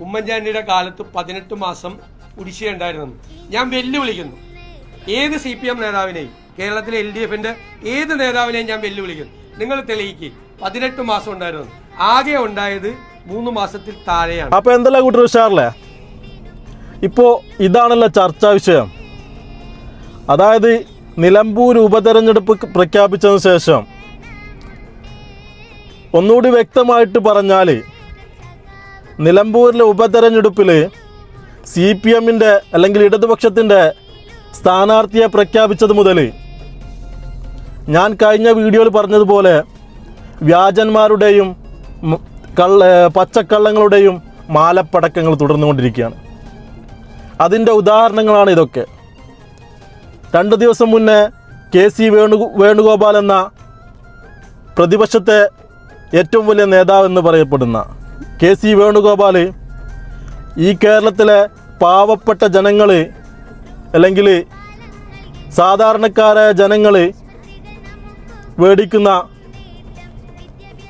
ഉമ്മൻചാണ്ടിയുടെ കാലത്ത് പതിനെട്ട് മാസം കുടിശ്ശിയുണ്ടായിരുന്നു ഞാൻ വെല്ലുവിളിക്കുന്നു. ഏത് സി പി എം നേതാവിനെയും കേരളത്തിലെ എൽ ഡി എഫിന്റെ ഏത് നേതാവിനെയും ഞാൻ വെല്ലുവിളിക്കുന്നു. നിങ്ങൾ തെളിയിക്ക്. പതിനെട്ട് മാസം ഉണ്ടായിരുന്നു. ആകെ ഉണ്ടായത് മൂന്ന് മാസത്തിൽ താഴെയാണ്. അപ്പോൾ എന്തല്ല കൂട്ടർ ഉഷാറില്ലേ? ഇപ്പോൾ ഇതാണല്ലോ ചർച്ചാ വിഷയം. അതായത് നിലമ്പൂർ ഉപതെരഞ്ഞെടുപ്പ് പ്രഖ്യാപിച്ചതിന് ശേഷം ഒന്നുകൂടി വ്യക്തമായിട്ട് പറഞ്ഞാൽ നിലമ്പൂരിലെ ഉപതെരഞ്ഞെടുപ്പിൽ സി പി എമ്മിന്റെ അല്ലെങ്കിൽ ഇടതുപക്ഷത്തിന്റെ സ്ഥാനാർത്ഥിയെ പ്രഖ്യാപിച്ചത് മുതൽ ഞാൻ കഴിഞ്ഞ വീഡിയോയിൽ പറഞ്ഞതുപോലെ വ്യാജന്മാരുടെയും കള്ള പച്ചക്കള്ളങ്ങളുടെയും മാലപ്പടക്കങ്ങൾ തുടർന്നുകൊണ്ടിരിക്കുകയാണ്. അതിന്റെ ഉദാഹരണങ്ങളാണ് ഇതൊക്കെ. രണ്ട് ദിവസം മുന്നേ കെ സി വേണു വേണുഗോപാൽ എന്ന പ്രതിപക്ഷത്തെ ഏറ്റവും വലിയ നേതാവെന്ന് പറയപ്പെടുന്ന കെ സി വേണുഗോപാൽ ഈ കേരളത്തിലെ പാവപ്പെട്ട ജനങ്ങൾ അല്ലെങ്കിൽ സാധാരണക്കാരായ ജനങ്ങൾ മേടിക്കുന്ന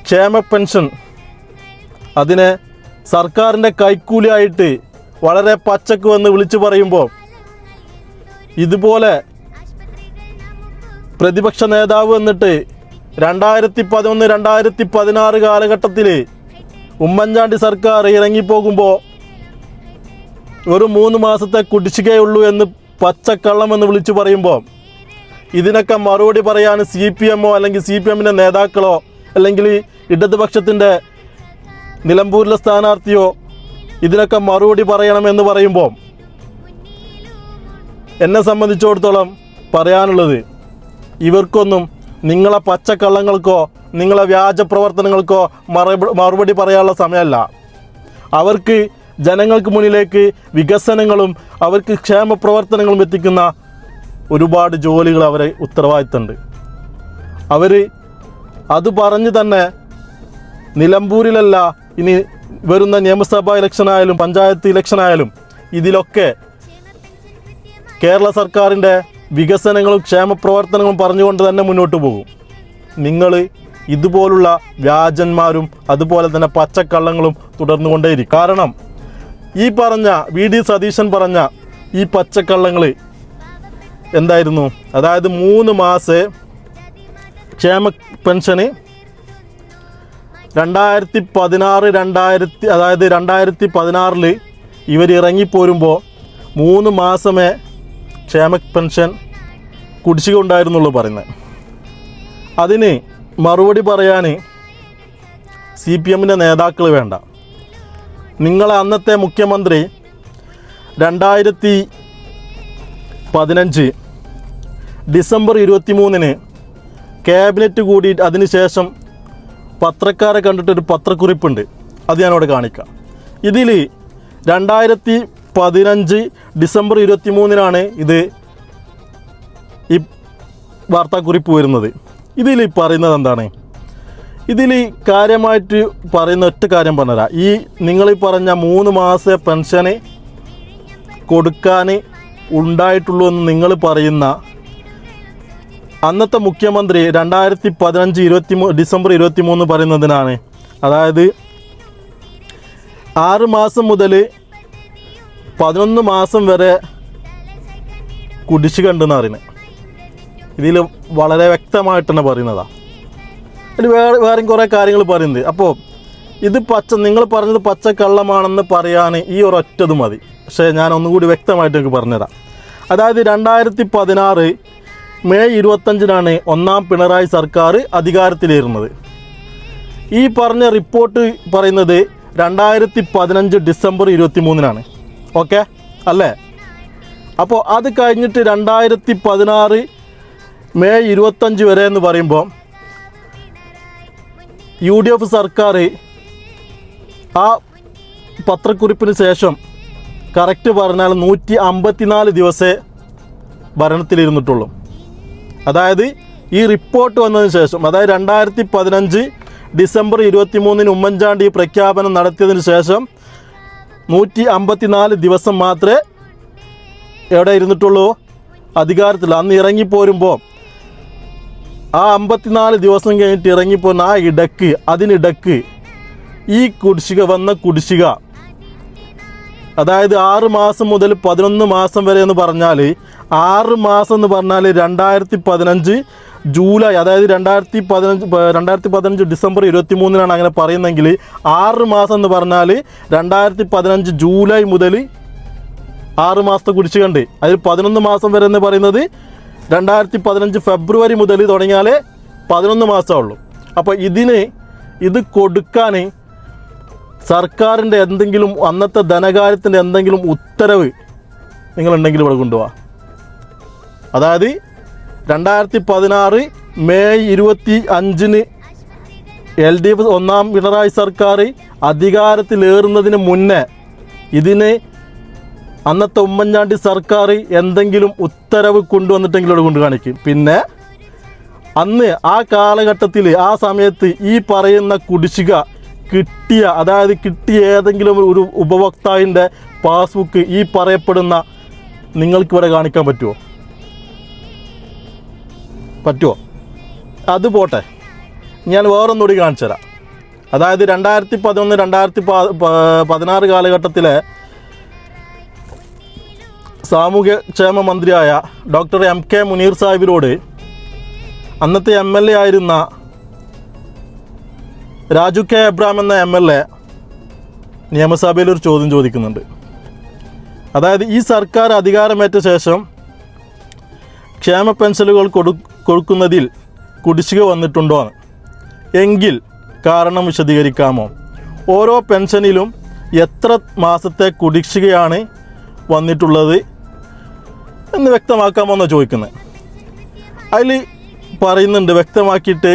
ക്ഷേമ പെൻഷൻ അതിനെ സർക്കാരിന്റെ കൈക്കൂലിയായിട്ട് വളരെ പച്ചക്ക് വന്ന് വിളിച്ചു പറയുമ്പോൾ ഇതുപോലെ പ്രതിപക്ഷ നേതാവ് എന്നിട്ട് രണ്ടായിരത്തി പതിനൊന്ന് രണ്ടായിരത്തി പതിനാറ് കാലഘട്ടത്തിൽ ഉമ്മൻചാണ്ടി സർക്കാർ ഇറങ്ങിപ്പോകുമ്പോൾ ഒരു മൂന്ന് മാസത്തെ കുടിശ്ശികയുള്ളൂ എന്ന് പച്ചക്കള്ളം എന്ന് വിളിച്ചു പറയുമ്പോൾ ഇതിനൊക്കെ മറുപടി പറയാൻ സി പി എമ്മോ അല്ലെങ്കിൽ സി പി എമ്മിന്റെ നേതാക്കളോ അല്ലെങ്കിൽ ഇടതുപക്ഷത്തിന്റെ നിലമ്പൂരിലെ സ്ഥാനാർത്ഥിയോ ഇതിനൊക്കെ മറുപടി പറയണമെന്ന് പറയുമ്പോൾ എന്നെ സംബന്ധിച്ചിടത്തോളം പറയാനുള്ളത് ഇവർക്കൊന്നും നിങ്ങളെ പച്ചക്കള്ളങ്ങൾക്കോ നിങ്ങളെ വ്യാജ പ്രവർത്തനങ്ങൾക്കോ മറുപടി പറയാനുള്ള സമയമല്ല. അവർക്ക് ജനങ്ങൾക്ക് മുന്നിലേക്ക് വികസനങ്ങളും അവർക്ക് ക്ഷേമ പ്രവർത്തനങ്ങളും എത്തിക്കുന്ന ഒരുപാട് ജോലികൾ അവരെ ഉത്തരവാദിത്തമുണ്ട്. അവർ അത് പറഞ്ഞ് തന്നെ നിലമ്പൂരിലല്ല ഇനി വരുന്ന നിയമസഭാ ഇലക്ഷനായാലും പഞ്ചായത്ത് ഇലക്ഷനായാലും ഇതിലൊക്കെ കേരള സർക്കാരിന്റെ വികസനങ്ങളും ക്ഷേമ പ്രവർത്തനങ്ങളും പറഞ്ഞുകൊണ്ട് തന്നെ മുന്നോട്ട് പോകും. നിങ്ങൾ ഇതുപോലുള്ള വ്യാജന്മാരും അതുപോലെ തന്നെ പച്ചക്കള്ളങ്ങളും തുടർന്നുകൊണ്ടേയിരിക്കും. കാരണം ഈ പറഞ്ഞ വി ഡി സതീശൻ പറഞ്ഞ ഈ പച്ചക്കള്ളങ്ങൾ എന്തായിരുന്നു? അതായത് മൂന്ന് മാസേ ക്ഷേമ പെൻഷന് രണ്ടായിരത്തി പതിനാറ് രണ്ടായിരത്തി അതായത് രണ്ടായിരത്തി പതിനാറിൽ ഇവർ ഇറങ്ങിപ്പോരുമ്പോൾ മൂന്ന് മാസമേ ക്ഷേമ പെൻഷൻ കുടിശ്ശിക ഉണ്ടായിരുന്നുള്ളൂ പറയുന്നത്. അതിന് മറുപടി പറയാൻ സി പി എമ്മിന്റെ നേതാക്കൾ വേണ്ട. നിങ്ങളെ അന്നത്തെ മുഖ്യമന്ത്രി രണ്ടായിരത്തി പതിനഞ്ച് ഡിസംബർ ഇരുപത്തി മൂന്നിന് ക്യാബിനറ്റ് കൂടി അതിനുശേഷം പത്രക്കാരെ കണ്ടിട്ടൊരു പത്രക്കുറിപ്പുണ്ട്. അത് ഞാനിവിടെ കാണിക്കാം. ഇതിൽ രണ്ടായിരത്തി പതിനഞ്ച് ഡിസംബർ ഇരുപത്തി മൂന്നിനാണ് ഇത് ഈ വാർത്താക്കുറിപ്പ് വരുന്നത്. ഇതിൽ പറയുന്നത് എന്താണ്? ഇതിൽ കാര്യമായിട്ട് പറയുന്ന ഒറ്റ കാര്യം പറഞ്ഞുതരാം. ഈ നിങ്ങൾ പറഞ്ഞ മൂന്ന് മാസ പെൻഷന് കൊടുക്കാൻ ഉണ്ടായിട്ടുള്ളൂ എന്ന് നിങ്ങൾ പറയുന്ന അന്നത്തെ മുഖ്യമന്ത്രി രണ്ടായിരത്തി പതിനഞ്ച് ഇരുപത്തി മൂ ഡിസംബർ ഇരുപത്തി മൂന്ന് പറയുന്നതിനാണ്. അതായത് ആറ് മാസം മുതൽ പതിനൊന്ന് മാസം വരെ കുടിച്ചു ഉണ്ടെന്ന് പറയുന്നത് ഇതിൽ വളരെ വ്യക്തമായിട്ടാണ് തന്നെ പറയുന്നതാണ് അതിൽ വേറെ വേറെയും കുറേ കാര്യങ്ങൾ പറയുന്നുണ്ട്. അപ്പോൾ ഇത് പച്ച നിങ്ങൾ പറഞ്ഞത് പച്ചക്കള്ളമാണെന്ന് പറയാൻ ഈ ഒരൊറ്റത് മതി. പക്ഷേ ഞാൻ ഒന്നുകൂടി വ്യക്തമായിട്ട് എനിക്ക് പറഞ്ഞുതരാം. അതായത് രണ്ടായിരത്തി പതിനാറ് മെയ് ഇരുപത്തഞ്ചിനാണ് ഒന്നാം പിണറായി സർക്കാർ അധികാരത്തിലേറുന്നത്. ഈ പറഞ്ഞ റിപ്പോർട്ട് പറയുന്നത് രണ്ടായിരത്തി പതിനഞ്ച് ഡിസംബർ ഇരുപത്തി മൂന്നിനാണ് ഓക്കെ? അല്ലേ? അപ്പോൾ അത് കഴിഞ്ഞിട്ട് രണ്ടായിരത്തി പതിനാറ് മെയ് ഇരുപത്തഞ്ച് വരെ എന്ന് പറയുമ്പോൾ യു ഡി എഫ് സർക്കാർ ആ പത്രക്കുറിപ്പിന് ശേഷം കറക്റ്റ് പറഞ്ഞാൽ നൂറ്റി അമ്പത്തിനാല് ദിവസേ ഭരണത്തിലിരുന്നിട്ടുള്ളൂ. അതായത് ഈ റിപ്പോർട്ട് വന്നതിന് ശേഷം അതായത് രണ്ടായിരത്തി പതിനഞ്ച് ഡിസംബർ ഇരുപത്തി മൂന്നിന് ഉമ്മൻചാണ്ടി പ്രഖ്യാപനം നടത്തിയതിന് ശേഷം നൂറ്റി അമ്പത്തിനാല് ദിവസം മാത്രമേ എവിടെ ഇരുന്നിട്ടുള്ളൂ? അധികാരത്തിൽ അന്ന് ഇറങ്ങിപ്പോരുമ്പോൾ ആ അമ്പത്തിനാല് ദിവസം കഴിഞ്ഞിട്ട് ഇറങ്ങിപ്പോന്ന ആ ഇടയ്ക്ക് അതിനിടക്ക് ഈ കുടിശ്ശിക വന്ന കുടിശ്ശിക. അതായത് ആറ് മാസം മുതൽ പതിനൊന്ന് മാസം വരെ എന്ന് പറഞ്ഞാൽ ആറ് മാസം എന്ന് പറഞ്ഞാൽ രണ്ടായിരത്തി പതിനഞ്ച് ജൂലൈ അതായത് രണ്ടായിരത്തി പതിനഞ്ച് രണ്ടായിരത്തി പതിനഞ്ച് ഡിസംബർ ഇരുപത്തി മൂന്നിനാണ് അങ്ങനെ പറയുന്നതെങ്കിൽ ആറ് മാസം എന്ന് പറഞ്ഞാൽ രണ്ടായിരത്തി പതിനഞ്ച് ജൂലൈ മുതൽ ആറ് മാസത്തെ കുടിശ്ശികണ്ട് അതിൽ പതിനൊന്ന് മാസം വരെ എന്ന് പറയുന്നത് രണ്ടായിരത്തി പതിനഞ്ച് ഫെബ്രുവരി മുതൽ തുടങ്ങിയാൽ പതിനൊന്ന് മാസമുള്ളൂ അപ്പോൾ ഇതിന് ഇത് കൊടുക്കാൻ സർക്കാരിന്റെ എന്തെങ്കിലും അന്നത്തെ ധനകാര്യത്തിന്റെ എന്തെങ്കിലും ഉത്തരവ് നിങ്ങളുണ്ടെങ്കിൽ ഇവിടെ കൊണ്ടുപോവാ അതായത് രണ്ടായിരത്തി പതിനാറ് മെയ് ഇരുപത്തി അഞ്ചിന് എൽ ഡി എഫ് ഒന്നാം പിണറായി സർക്കാർ അധികാരത്തിലേറുന്നതിന് മുന്നേ ഇതിന് അന്നത്തെ ഉമ്മൻചാണ്ടി സർക്കാർ എന്തെങ്കിലും ഉത്തരവ് കൊണ്ടുവന്നിട്ടെങ്കിലും കൊണ്ട് കാണിക്കും പിന്നെ അന്ന് ആ കാലഘട്ടത്തിൽ ആ സമയത്ത് ഈ പറയുന്ന കുടിശ്ശിക കിട്ടിയ അതായത് കിട്ടിയ ഏതെങ്കിലും ഒരു ഉപഭോക്താവിന്റെ പാസ്ബുക്ക് ഈ പറയപ്പെടുന്ന നിങ്ങൾക്കിവിടെ കാണിക്കാൻ പറ്റുമോ? പറ്റുമോ അത് പോട്ടെ. ഞാൻ വേറൊന്നുകൂടി കാണിച്ചു തരാം. അതായത് രണ്ടായിരത്തി പതിനൊന്ന് രണ്ടായിരത്തി പതിനാറ് കാലഘട്ടത്തിലെ സാമൂഹ്യക്ഷേമ മന്ത്രിയായ ഡോക്ടർ എം കെ മുനീർ സാഹിബിനോട് അന്നത്തെ എം എൽ എ ആയിരുന്ന രാജു കെ എബ്രാം എന്ന എം എൽ എ നിയമസഭയിൽ ഒരു ചോദ്യം ചോദിക്കുന്നുണ്ട്. അതായത് ഈ സർക്കാർ അധികാരമേറ്റ ശേഷം ക്ഷേമ പെൻഷനുകൾ കൊടു കൊടുക്കുന്നതിൽ കുടിശ്ശിക വന്നിട്ടുണ്ടോ എങ്കിൽ കാരണം വിശദീകരിക്കാമോ? ഓരോ പെൻഷനിലും എത്ര മാസത്തെ കുടിശ്ശികയാണ് വന്നിട്ടുള്ളത് എന്ന് വ്യക്തമാക്കാമോ എന്നാണ് ചോദിക്കുന്നത് അതിൽ പറയുന്നുണ്ട് വ്യക്തമാക്കിയിട്ട്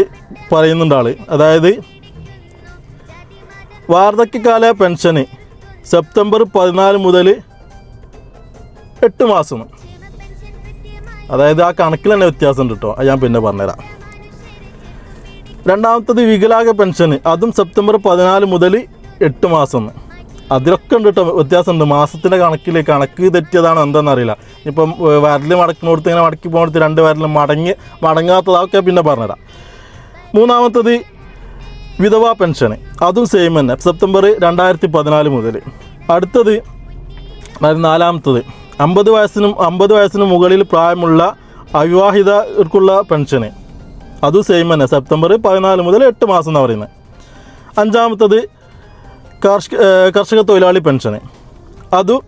പറയുന്നുണ്ട് ആൾ അതായത് വാർദ്ധക്യകാല പെൻഷന് സെപ്റ്റംബർ പതിനാല് മുതൽ എട്ട് മാസം. അതായത് ആ കണക്കിൽ തന്നെ വ്യത്യാസമുണ്ട് കേട്ടോ അത് ഞാൻ പിന്നെ പറഞ്ഞുതരാം. രണ്ടാമത്തത് വികലാംഗ പെൻഷന് അതും സെപ്റ്റംബർ പതിനാല് മുതൽ എട്ട് മാസം. അതിലൊക്കെ ഉണ്ട് കേട്ടോ വ്യത്യാസമുണ്ട്. മാസത്തിന്റെ കണക്കിൽ കണക്ക് തെറ്റിയതാണോ എന്താണെന്നറിയില്ല ഇപ്പം വരൽ മടക്കുന്നിടത്ത് ഇങ്ങനെ മടക്കി പോകുന്നിടത്ത് രണ്ട് വരൽ മടങ്ങി മടങ്ങാത്തതൊക്കെ പിന്നെ പറഞ്ഞുതരാം. മൂന്നാമത്തത് വിധവാ പെൻഷൻ അതും സെയിം തന്നെ. സെപ്റ്റംബർ രണ്ടായിരത്തി പതിനാല് മുതൽ. അടുത്തത് നാലാമത്തത് അമ്പത് വയസ്സിനും അമ്പത് വയസ്സിന് മുകളിൽ പ്രായമുള്ള അവിവാഹിതർക്കുള്ള പെൻഷന്. അതും സെയിം തന്നെ. സെപ്റ്റംബർ പതിനാല് മുതൽ എട്ട് മാസം എന്ന് പറയുന്നത് അഞ്ചാമത്തത് കർഷക കർഷക തൊഴിലാളി പെൻഷന്. അതും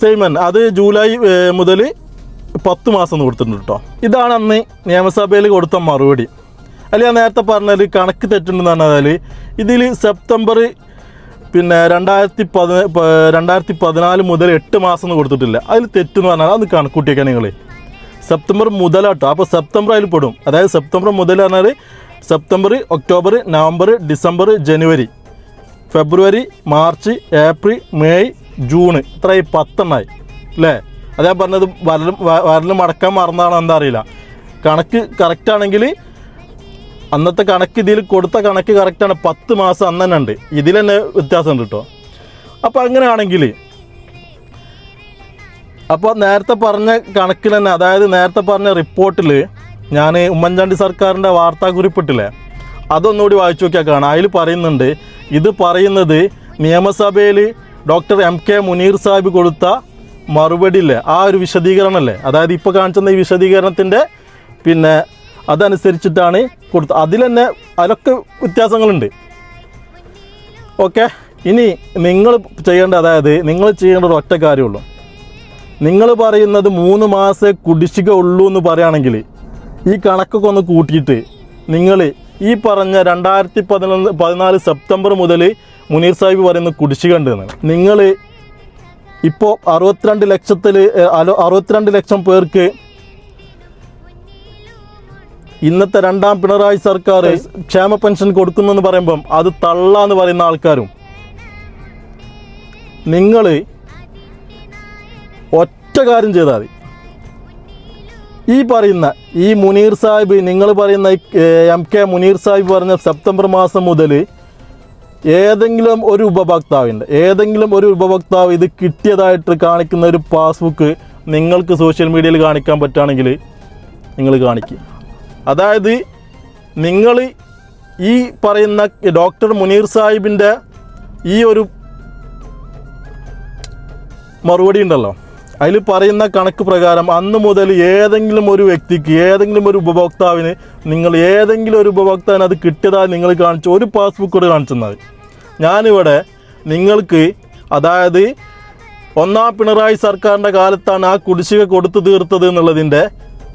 സെയിം തന്നെ. അത് ജൂലൈ മുതൽ പത്ത് മാസം കൊടുത്തിട്ടുണ്ട് കേട്ടോ ഇതാണ് അന്ന് നിയമസഭയിൽ കൊടുത്ത മറുപടി. അല്ല ഞാൻ നേരത്തെ പറഞ്ഞാൽ കണക്ക് തെറ്റുണ്ടെന്ന് പറഞ്ഞാൽ ഇതിൽ സെപ്റ്റംബർ പിന്നെ രണ്ടായിരത്തി പതി രണ്ടായിരത്തി പതിനാല് മുതൽ എട്ട് മാസം എന്ന് കൊടുത്തിട്ടില്ല. അതിൽ തെറ്റെന്ന് പറഞ്ഞാൽ അത് കണക്കൂട്ടിയൊക്കെ നിങ്ങൾ. സെപ്റ്റംബർ മുതലാട്ടോ. അപ്പോൾ സെപ്റ്റംബർ അതിൽ പെടും. അതായത് സെപ്റ്റംബർ മുതൽ പറഞ്ഞാൽ September October November December January February March April May June ഈ പത്തെണ്ണായി. അല്ലേ? അത് പറഞ്ഞത് വരലും വരലും മടക്കാൻ മറന്നാണോ എന്താ അറിയില്ല. കണക്ക് കറക്റ്റ് ആണെങ്കിൽ അന്നത്തെ കണക്ക് ഇതിൽ കൊടുത്ത കണക്ക് കറക്റ്റാണ് പത്ത് മാസം അന്ന് തന്നെ ഉണ്ട്. ഇതിൽ തന്നെ വ്യത്യാസമുണ്ട് കേട്ടോ അപ്പോൾ അങ്ങനെയാണെങ്കിൽ അപ്പോൾ നേരത്തെ പറഞ്ഞ കണക്കിൽ തന്നെ അതായത് നേരത്തെ പറഞ്ഞ റിപ്പോർട്ടിൽ ഞാൻ ഉമ്മൻചാണ്ടി സർക്കാരിന്റെ വാർത്താക്കുറിപ്പിട്ടില്ലേ അതൊന്നുകൂടി വായിച്ചു നോക്കിയാൽ കാണാം. അതിൽ പറയുന്നുണ്ട് ഇത് പറയുന്നത് നിയമസഭയിൽ doctor M K Muneer Sahib കൊടുത്ത മറുപടി ഇല്ലേ? ആ ഒരു വിശദീകരണമല്ലേ അതായത് ഇപ്പോൾ കാണിച്ചുന്ന ഈ വിശദീകരണത്തിന്റെ പിന്നെ അതനുസരിച്ചിട്ടാണ് കൊടുത്തത് അതിൽ തന്നെ അതിലൊക്കെ വ്യത്യാസങ്ങളുണ്ട്. ഓക്കെ? ഇനി നിങ്ങൾ ചെയ്യേണ്ട അതായത് നിങ്ങൾ ചെയ്യേണ്ട ഒരു ഒറ്റ കാര്യമുള്ളൂ. നിങ്ങൾ പറയുന്നത് മൂന്ന് മാസേ കുടിശ്ശിക ഉള്ളൂ എന്ന് പറയുകയാണെങ്കിൽ ഈ കണക്കൊക്കെ ഒന്ന് കൂട്ടിയിട്ട് നിങ്ങൾ ഈ പറഞ്ഞ രണ്ടായിരത്തി പതിനൊന്ന് പതിനാല് സെപ്റ്റംബർ മുതൽ മുനീർ സാഹിബ് പറയുന്ന കുടിശ്ശിക ഉണ്ടെന്ന് നിങ്ങൾ ഇപ്പോൾ അറുപത്തിരണ്ട് ലക്ഷത്തിൽ അറുപത്തിരണ്ട് ലക്ഷം പേർക്ക് ഇന്നത്തെ രണ്ടാം പിണറായി സർക്കാർ ക്ഷേമ പെൻഷൻ കൊടുക്കുന്നെന്ന് പറയുമ്പം അത് തള്ളാന്ന് പറയുന്ന ആൾക്കാരും. നിങ്ങൾ ഒറ്റ കാര്യം ചെയ്താൽ മതി. ഈ പറയുന്ന ഈ മുനീർ സാഹിബ് നിങ്ങൾ പറയുന്ന എം കെ മുനീർ സാഹിബ് പറഞ്ഞ സെപ്റ്റംബർ മാസം മുതൽ ഏതെങ്കിലും ഒരു ഉപഭോക്താവിന്റെ ഏതെങ്കിലും ഒരു ഉപഭോക്താവ് ഇത് കിട്ടിയതായിട്ട് കാണിക്കുന്ന ഒരു പാസ്ബുക്ക് നിങ്ങൾക്ക് സോഷ്യൽ മീഡിയയിൽ കാണിക്കാൻ പറ്റുകയാണെങ്കിൽ നിങ്ങൾ കാണിക്കുക. അതായത് നിങ്ങൾ ഈ പറയുന്ന ഡോക്ടർ മുനീർ സാഹിബിന്റെ ഈ ഒരു മറുപടി ഉണ്ടല്ലോ. അതിൽ പറയുന്ന കണക്ക് പ്രകാരം അന്ന് മുതൽ ഏതെങ്കിലും ഒരു വ്യക്തിക്ക് ഏതെങ്കിലും ഒരു ഉപഭോക്താവിന് നിങ്ങൾ ഏതെങ്കിലും ഒരു ഉപഭോക്താവിന് അത് കിട്ടിയതായി നിങ്ങൾ കാണിച്ചു ഒരു പാസ്ബുക്ക് കൂടെ കാണിച്ചു തന്നാൽ ഞാനിവിടെ നിങ്ങൾക്ക് അതായത് ഒന്നാം പിണറായി സർക്കാരിന്റെ കാലത്താണ് ആ കുടിശ്ശിക കൊടുത്തു തീർത്തത് എന്നുള്ളതിന്റെ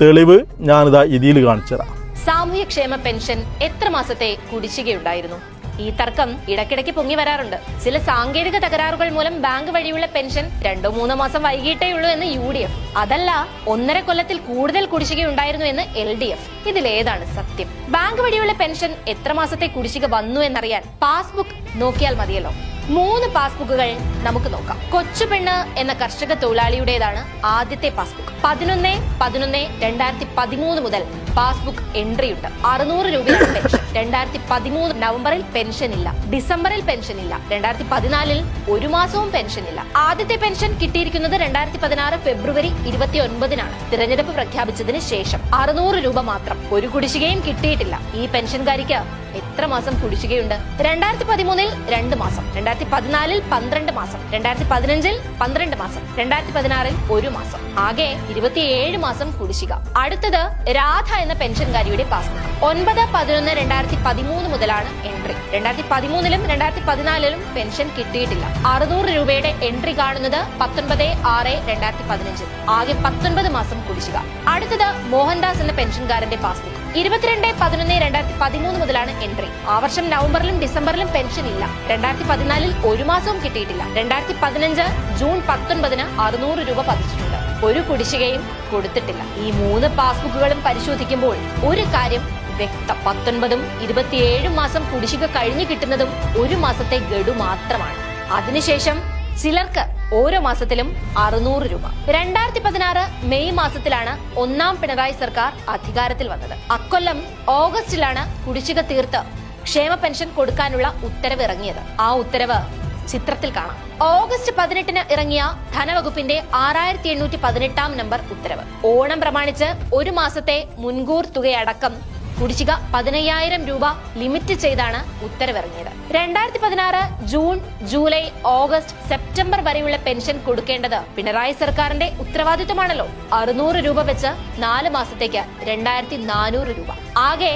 തെളിവ് ഞാനിതാ ഇതിൽ കാണിച്ചു തരാം. സാമൂഹ്യക്ഷേമ പെൻഷൻ എത്ര മാസത്തെ കുടിശ്ശികയുണ്ടായിരുന്നു? ഈ തർക്കം ഇടയ്ക്കിടയ്ക്ക് പൊങ്ങി വരാറുണ്ട്. ചില സാങ്കേതിക തകരാറുകൾ മൂലം ബാങ്ക് വഴിയുള്ള പെൻഷൻ രണ്ടോ മൂന്നോ മാസം വൈകിട്ടേ ഉള്ളൂ എന്ന് യു ഡി എഫ് അതല്ല ഒന്നര കൊല്ലത്തിൽ കൂടുതൽ കുടിശ്ശിക ഉണ്ടായിരുന്നു എന്ന് എൽ ഡി എഫ് ഇതിലേതാണ് സത്യം? ബാങ്ക് വഴിയുള്ള പെൻഷൻ എത്ര മാസത്തെ കുടിശ്ശിക വന്നു എന്നറിയാൻ പാസ്ബുക്ക് നോക്കിയാൽ മതിയല്ലോ. മൂന്ന് പാസ്ബുക്കുകൾ നമുക്ക് നോക്കാം. കൊച്ചുപെണ്ണ് എന്ന കർഷക തൊഴിലാളിയുടേതാണ് ആദ്യത്തെ പാസ്ബുക്ക്. പതിനൊന്ന് പതിനൊന്ന് രണ്ടായിരത്തി പതിമൂന്ന് മുതൽ പാസ്ബുക്ക് എൻട്രി ഉണ്ട് അറുന്നൂറ് രൂപയാണ് പെൻഷൻ. രണ്ടായിരത്തി പതിമൂന്ന് നവംബറിൽ പെൻഷൻ ഇല്ല ഡിസംബറിൽ പെൻഷൻ ഇല്ല രണ്ടായിരത്തി പതിനാലിൽ ഒരു മാസവും പെൻഷൻ ഇല്ല ആദ്യത്തെ പെൻഷൻ കിട്ടിയിരിക്കുന്നത് രണ്ടായിരത്തി പതിനാറ് ഫെബ്രുവരി ഇരുപത്തി ഒൻപതിനാണ് തിരഞ്ഞെടുപ്പ് പ്രഖ്യാപിച്ചതിന് ശേഷം അറുന്നൂറ് രൂപ മാത്രം ഒരു കുടിശ്ശികയും കിട്ടിയിട്ടില്ല. ഈ പെൻഷൻകാരിക്ക് എത്ര മാസം കുടിശ്ശികയുണ്ട്? രണ്ടായിരത്തി പതിമൂന്നിൽ രണ്ട് മാസം. രണ്ടായിരത്തി പതിനാലിൽ പന്ത്രണ്ട് മാസം. രണ്ടായിരത്തി പതിനഞ്ചിൽ പന്ത്രണ്ട് മാസം. രണ്ടായിരത്തി പതിനാറിൽ ഒരു മാസം. ആകെ ഇരുപത്തിയേഴ് മാസം കുടിശ്ശിക. അടുത്തത് രാധ എന്ന പെൻഷൻകാരിയുടെ പാസ്ബുക്ക്. ഒൻപത് പതിനൊന്ന് രണ്ടായിരത്തി പതിമൂന്ന് മുതലാണ് എൻട്രി. രണ്ടായിരത്തി പതിമൂന്നിലും രണ്ടായിരത്തി പതിനാലിലും പെൻഷൻ കിട്ടിയിട്ടില്ല. അറുന്നൂറ് രൂപയുടെ എൻട്രി കാണുന്നത് പത്തൊൻപത് ആറ് രണ്ടായിരത്തി പതിനഞ്ചിൽ ആകെ പത്തൊൻപത് മാസം കുടിശ്ശിക. അടുത്തത് മോഹൻദാസ് എന്ന പെൻഷൻകാരന്റെ പാസ്ബുക്ക്. ഇരുപത്തിരണ്ട് പതിനൊന്ന് രണ്ടായിരത്തി പതിമൂന്ന് മുതലാണ് എൻട്രി. ആ വർഷം നവംബറിലും ഡിസംബറിലും പെൻഷൻ ഇല്ല രണ്ടായിരത്തി പതിനാലിൽ ഒരു മാസവും കിട്ടിയിട്ടില്ല. രണ്ടായിരത്തി പതിനഞ്ച് ജൂൺ പത്തൊൻപതിന് അറുന്നൂറ് രൂപ പതിച്ചിട്ടുണ്ട്. ഒരു കുടിശ്ശികയും കൊടുത്തിട്ടില്ല. ഈ മൂന്ന് പാസ്ബുക്കുകളും പരിശോധിക്കുമ്പോൾ ഒരു കാര്യം വ്യക്തം. പത്തൊൻപതും ഇരുപത്തിയേഴും മാസം കുടിശ്ശിക കഴിഞ്ഞു കിട്ടുന്നതും ഒരു മാസത്തെ ഗഡു മാത്രമാണ്. അതിനുശേഷം ചിലർക്ക് ഓരോ മാസത്തിലും അറുന്നൂറ് രൂപ. രണ്ടായിരത്തി പതിനാറ് മെയ് മാസത്തിലാണ് ഒന്നാം പിണറായി സർക്കാർ അധികാരത്തിൽ വന്നത്. അക്കൊല്ലം ഓഗസ്റ്റിലാണ് കുടിശ്ശിക തീർത്ത് ക്ഷേമ പെൻഷൻ കൊടുക്കാനുള്ള ഉത്തരവ് ഇറങ്ങിയത്. ആ ഉത്തരവ് ചിത്രത്തിൽ കാണാം. ഓഗസ്റ്റ് പതിനെട്ടിന് ഇറങ്ങിയ ധനവകുപ്പിന്റെ ആറായിരത്തി എണ്ണൂറ്റി പതിനെട്ടാം നമ്പർ ഉത്തരവ്. ഓണം പ്രമാണിച്ച് ഒരു മാസത്തെ മുൻകൂർ തുകയടക്കം കുടിശ്ശിക പതിനയ്യായിരം രൂപ ലിമിറ്റ് ചെയ്താണ് ഉത്തരവിറങ്ങിയത്. രണ്ടായിരത്തി പതിനാറ് ജൂൺ ജൂലൈ ഓഗസ്റ്റ് സെപ്റ്റംബർ വരെയുള്ള പെൻഷൻ കൊടുക്കേണ്ടത് പിണറായി സർക്കാരിന്റെ ഉത്തരവാദിത്വമാണല്ലോ. അറുന്നൂറ് രൂപ വെച്ച് നാല് മാസത്തേക്ക് രണ്ടായിരത്തി നാനൂറ് രൂപ. ആകെ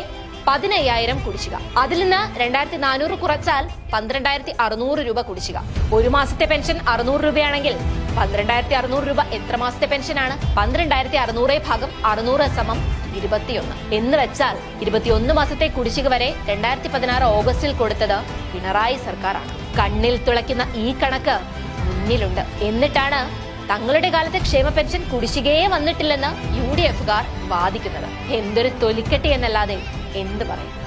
പതിനയ്യായിരം കുടിശ്ശിക. അതിൽ നിന്ന് രണ്ടായിരത്തി നാനൂറ് കുറച്ചാൽ പന്ത്രണ്ടായിരത്തി അറുന്നൂറ് രൂപ കുടിശ്ശിക. ഒരു മാസത്തെ പെൻഷൻ അറുന്നൂറ് രൂപയാണെങ്കിൽ പന്ത്രണ്ടായിരത്തി അറുന്നൂറ് രൂപ എത്ര മാസത്തെ പെൻഷനാണ് പന്ത്രണ്ടായിരത്തി അറുന്നൂറ് ഭാഗം അറുന്നൂറ് സമം ഇരുപത്തിയൊന്ന്. എന്ന് വെച്ചാൽ ഇരുപത്തിയൊന്ന് മാസത്തെ കുടിശ്ശിക വരെ രണ്ടായിരത്തി പതിനാറ് ഓഗസ്റ്റിൽ കൊടുത്തത് പിണറായി സർക്കാരാണ്. കണ്ണിൽ തുളയ്ക്കുന്ന ഈ കണക്ക് മുന്നിലുണ്ട്. എന്നിട്ടാണ് തങ്ങളുടെ കാലത്ത് ക്ഷേമ പെൻഷൻ കുടിശ്ശികയെ വന്നിട്ടില്ലെന്ന് യു ഡി എഫുകാർ വാദിക്കുന്നത്. എന്തൊരു തൊലിക്കെട്ടി എന്നല്ലാതെ എന്ത് പറയും?